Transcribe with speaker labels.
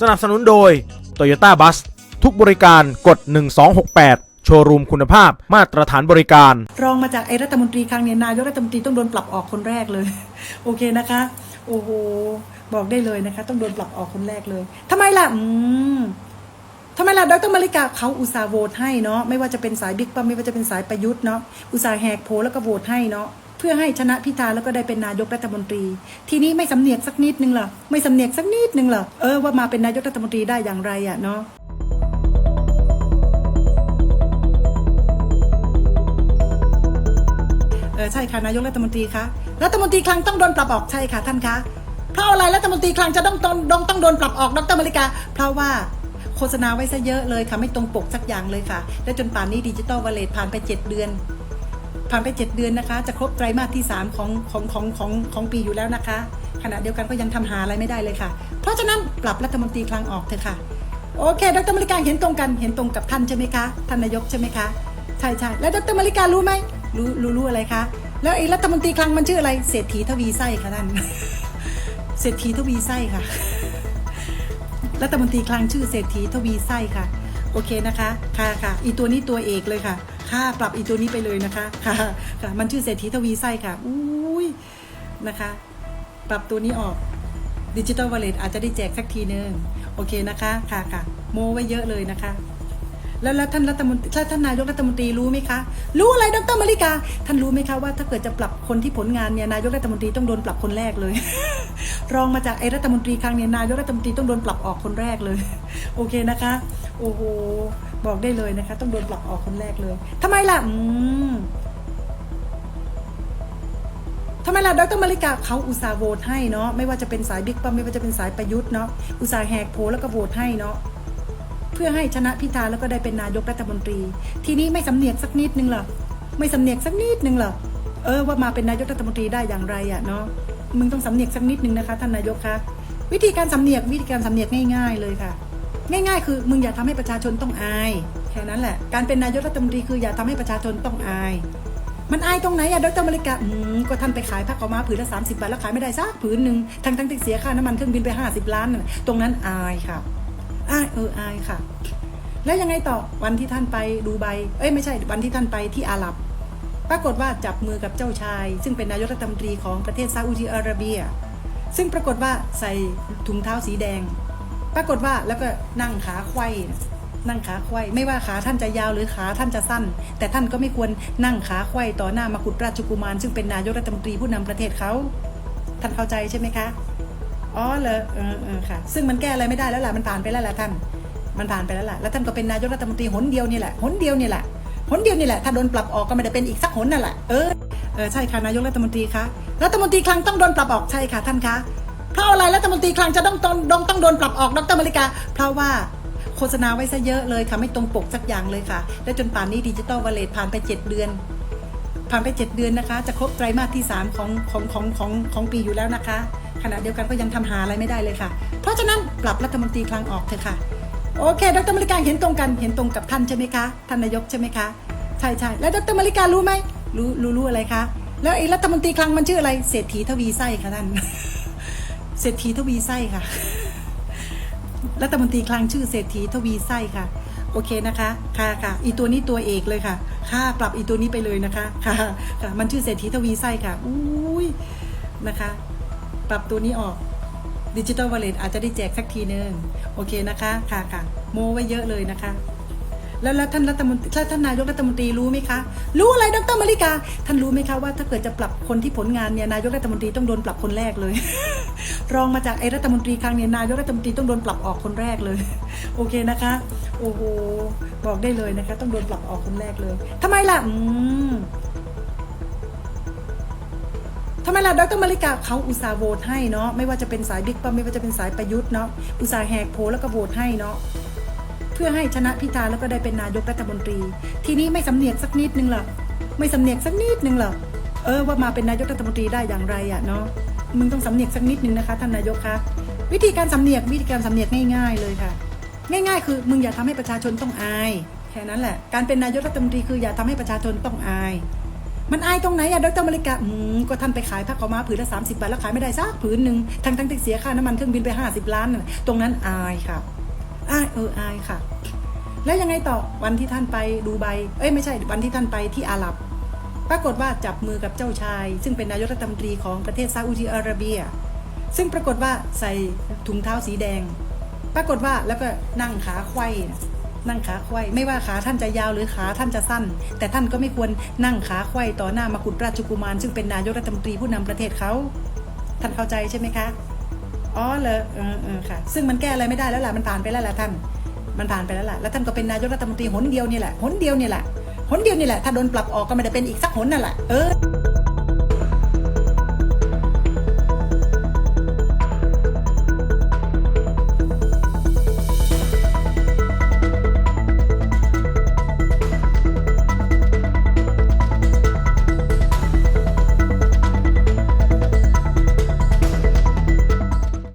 Speaker 1: สนับสนุนโดย Toyota Bus ทุกบริการกด 1268 โชว์รูมคุณภาพมาตรฐานบริการ
Speaker 2: รองมาจากไอ้รัฐมนตรีครั้งเนี้ยนายกรัฐมนตรีต้องโดนปรับออกคนแรกเลย โอเคนะคะ โอ้โหบอกได้เลยนะคะ ต้องโดนปรับออกคนแรกเลยทำไมล่ะ อืมทำไมล่ะดรมาริกาเขาอุตส่าห์โหวตให้เนาะไม่ว่าจะเป็นสายบิ๊กป้อมไม่ว่าจะเป็นสายประยุทธ์เนาะอุตส่าห์แหกโผแล้วก็โหวตให้เนาะ เพื่อให้ชนะพิธาแล้วก็ได้เป็นนายกรัฐมนตรี ทีนี้ไม่สำเนียกสักนิดนึงเหรอไม่สำเนียกสักนิดนึงเหรอเออว่ามาเป็นนายกรัฐมนตรีได้อย่างไรอะเนาะเออใช่ค่ะนายกรัฐมนตรีคะรัฐมนตรีคลังต้องโดนปรับออกใช่ค่ะท่านคะเพราะอะไรรัฐมนตรีคลังจะต้องต้องต้ององโดนปรับออกดรมาริกา เพราะว่าโฆษณาไว้ซะเยอะเลยค่ะไม่ตรงปกสักอย่างเลยค่ะ และจนป่านนี้ดิจิตอลวอลเล็ตผ่านไป 7 เดือน ผ่านไป 7 เดือนนะคะ จะครบไตรมาสที่ 3 ของของของของของปีอยู่แล้วนะคะ ขณะเดียวกันก็ยังทำหาอะไรไม่ได้เลยค่ะ เพราะฉะนั้นปรับรัฐมนตรีคลังออกเถอะค่ะ โอเค ดรมาริกาเห็นตรงกันเห็นตรงกับท่านใช่ไหมคะท่านนายกใช่ไหมคะใช่ใช่แล้วดรมาริการู้ไหมรู้รู้รู้อะไรคะแล้วไอ้รัฐมนตรีคลังมันชื่ออะไรเศรษฐีทวีไส้ค่ะท่านเศรษฐีทวีไส้ค่ะรัฐมนตรีคลังชื่อเศรษฐีทวีไส้ค่ะ โอเคนะคะ ค่ะค่ะ อีตัวนี้ตัวเอกเลยค่ะ ค่ะปรับอีตัวนี้ไปเลยนะคะ ค่ะ ค่ะ มันชื่อเศรษฐีทวีไส้ค่ะ อุ้ย นะคะ ปรับตัวนี้ออกดิจิ t a ลวอลเล็ตอาจจะได้แจกสักทีนึง โอเคนะคะ ค่ะค่ะ โมไว้เยอะเลยนะคะแล้วแล้วท่านรัฐมนตรีท่านนายกรัฐมนตรีรู้ไหมคะ รู้อะไรดรมาริกา ท่านรู้ไหมคะว่าถ้าเกิดจะปรับคนที่ผลงานเนี่ยนายกรัฐมนตรีต้องโดนปรับคนแรกเลย รองมาจากไอ้รัฐมนตรีครั้งเนี้ยนายกรัฐมนตรีต้องโดนปรับออกคนแรกเลย โอเคนะคะ โอ้โหบอกได้เลยนะคะ ต้องโดนปรับออกคนแรกเลยทำไมล่ะ อืมทำไมล่ะดรมาริกาเขาอุตส่าห์โหวตให้เนาะไม่ว่าจะเป็นสายบิ๊กป้อมไม่ว่าจะเป็นสายประยุทธ์เนาะอุตส่าห์แหกโผแล้วก็โหวตให้เนาะเพื่อให้ชนะพิธาแล้วก็ได้เป็นนายกรัฐมนตรี ทีนี้ไม่สำเนียกสักนิดนึงเหรอไม่สำเนียกสักนิดนึงเหรอเออว่ามาเป็นนายกรัฐมนตรีได้อย่างไรอะเนาะ มึงต้องสำเนียกสักนิดนึงนะคะท่านนายกคะวิธีการสำเนียกวิธีการสำเนียกง่าย ๆ เลยค่ะ ง่าย ๆ คือมึงอย่าทำให้ประชาชนต้องอายแค่นั้นแหละการเป็นนายกรัฐมนตรีคืออย่าทำให้ประชาชนต้องอาย มันอายตรงไหนอะดรมาริกาอืมก็ท่านไปขายผ้าขาวม้าผืนละ30บาทแล้วขายไม่ได้สักผืนหนึ่งทั้งทั้งที่เสียค่าน้ำมันเครื่องบินไป50ล้านน่ะตรงนั้นอายค่ะอายเอออายค่ะ แล้วยังไงต่อวันที่ท่านไปดูไบเอ้ยไม่ใช่วันที่ท่านไปที่อาหรับ ปรากฏว่าจับมือกับเจ้าชาย ซึ่งเป็นนายกรัฐมนตรีของประเทศซาอุดิอาระเบีย ซึ่งปรากฏว่าใส่ถุงเท้าสีแดง ปรากฏว่าแล้วก็นั่งขาไขว้นั่งขาไขว้ไม่ว่าขาท่านจะยาวหรือขาท่านจะสั้น แต่ท่านก็ไม่ควรนั่งขาไขว้ต่อหน้ามกุฎราชกุมาร ซึ่งเป็นนายกรัฐมนตรีผู้นำประเทศเขาท่านเข้าใจใช่ไหมคะอ๋อเหรอเออเออค่ะ ซึ่งมันแก้อะไรไม่ได้แล้วล่ะมันผ่านไปแล้วล่ะท่าน มันผ่านไปแล้วล่ะแล้วท่านก็เป็นนายกรัฐมนตรีหนเดียวนี่แหละหนเดียวนี่แหละ หนเดียวนี่แหละถ้าโดนปรับออกก็ไม่ได้เป็นอีกสักหนนั่นแหละเออเออใช่ค่ะนายกรัฐมนตรีคะรัฐมนตรีคลังต้องโดนปรับออกใช่ค่ะท่านคะเพราะอะไรรัฐมนตรีคลังจะต้องต้องต้ององโดนปรับออกดรมาริกา เพราะว่าโฆษณาไว้ซะเยอะเลยค่ะไม่ตรงปกสักอย่างเลยค่ะ และจนป่านนี้ดิจิตอลวอลเล็ตผ่านไป7เดือนผ่านไป 7 เดือนนะคะ จะครบไตรมาสที่ 3 ของของของของของปีอยู่แล้วนะคะ ขณะเดียวกันก็ยังทำหาอะไรไม่ได้เลยค่ะ เพราะฉะนั้นปรับรัฐมนตรีคลังออกเถอะค่ะ โอเค ดรมาริกาเห็นตรงกันเห็นตรงกับท่านใช่ไหมคะท่านนายกใช่ไหมคะใช่ใช่แล้วดรมาริการู้ไหมรู้รู้รู้อะไรคะแล้วไอ้รัฐมนตรีคลังมันชื่ออะไรเศรษฐีทวีไส้ค่ะท่านเศรษฐีทวีไส้ค่ะ รัฐมนตรีคลังชื่อเศรษฐีทวีไส้ค่ะ โอเคนะคะ ค่ะค่ะ อีตัวนี้ตัวเอกเลยค่ะ ค่ะปรับอีตัวนี้ไปเลยนะคะ ค่ะค่ะ มันชื่อเศรษฐีทวีไส้ค่ะ อุ้ยนะคะ ปรับตัวนี้ออก ดิจิ t a ลวอลเล็ตอาจจะได้แจกสักทีนึงโอเคนะคะค่ะค่ะโมไว้เยอะเลยนะคะ แล้วแล้วท่านรัฐมนตรีท่านนายกรัฐมนตรีรู้ไหมคะ รู้อะไรดรมาริกา ท่านรู้ไหมคะว่าถ้าเกิดจะปรับคนที่ผลงานเนี่ยนายกรัฐมนตรีต้องโดนปรับคนแรกเลย รองมาจากไอ้รัฐมนตรีครั้งเนี้ยนายกรัฐมนตรีต้องโดนปรับออกคนแรกเลย โอเคนะคะ โอ้โหบอกได้เลยนะคะ ต้องโดนปรับออกคนแรกเลยทำไมล่ะอืม ทำไมล่ะดรมาริกาเขาอุตส่าห์โหวตให้เนาะไม่ว่าจะเป็นสายบิ๊กป้อมไม่ว่าจะเป็นสายประยุทธ์เนาะอุตส่าห์แหกโผแล้วก็โหวตให้เนาะเพื่อให้ชนะพิธาแล้วก็ได้เป็นนายกรัฐมนตรี ทีนี้ไม่สำเนียกสักนิดนึงหรอไม่สำเนียกสักนิดนึงหรอเออว่ามาเป็นนายกรัฐมนตรีได้อย่างไรอะเนาะมึงต้องสำเนียกสักนิดนึงนะคะท่านนายกคะวิธีการสำเนียกวิธีการสำเนียกง่าย ๆ เลยค่ะ ง่าย ๆ คือมึงอย่าทำให้ประชาชนต้องอายแค่นั้นแหละ การเป็นนายกรัฐมนตรีคืออย่าทำให้ประชาชนต้องอาย มันอายตรงไหนอะดรมริกาอืมก็ท่านไปขายผ้าขาวม้าผืนละ30 บาท แล้วขายไม่ได้สักผืนหนึ่งทั้งทั้งที่เสียค่าน้ำมันเครื่องบินไป 50 ล้านน่ะตรงนั้นอายค่ะอายเอออายค่ะ แล้วยังไงต่อวันที่ท่านไปดูไบเอ้ยไม่ใช่วันที่ท่านไปที่อาหรับ ปรากฏว่าจับมือกับเจ้าชาย ซึ่งเป็นนายกรัฐมนตรีของประเทศซาอุดิอาระเบีย ซึ่งปรากฏว่าใส่ถุงเท้าสีแดง ปรากฏว่าแล้วก็นั่งขาไขว้ นั่งขาไขว้ไม่ว่าขาท่านจะยาวหรือขาท่านจะสั้น แต่ท่านก็ไม่ควรนั่งขาไขว้ต่อหน้ามากุฎราชกุมารซึ่งเป็นนายกรัฐมนตรีผู้นำประเทศเขา ท่านเข้าใจใช่ไหมคะอ๋อเลยเออเออค่ะ ซึ่งมันแก้อะไรไม่ได้แล้วล่ะมันผ่านไปแล้วล่ะท่าน มันผ่านไปแล้วล่ะแล้วท่านก็เป็นนายกรัฐมนตรีหนเดียวนี่แหละหนเดียวนี่แหละหนเดียวนี่แหละถ้าโดนปรับออกก็ไม่ได้เป็นอีกสักหนนั่นแหละเออ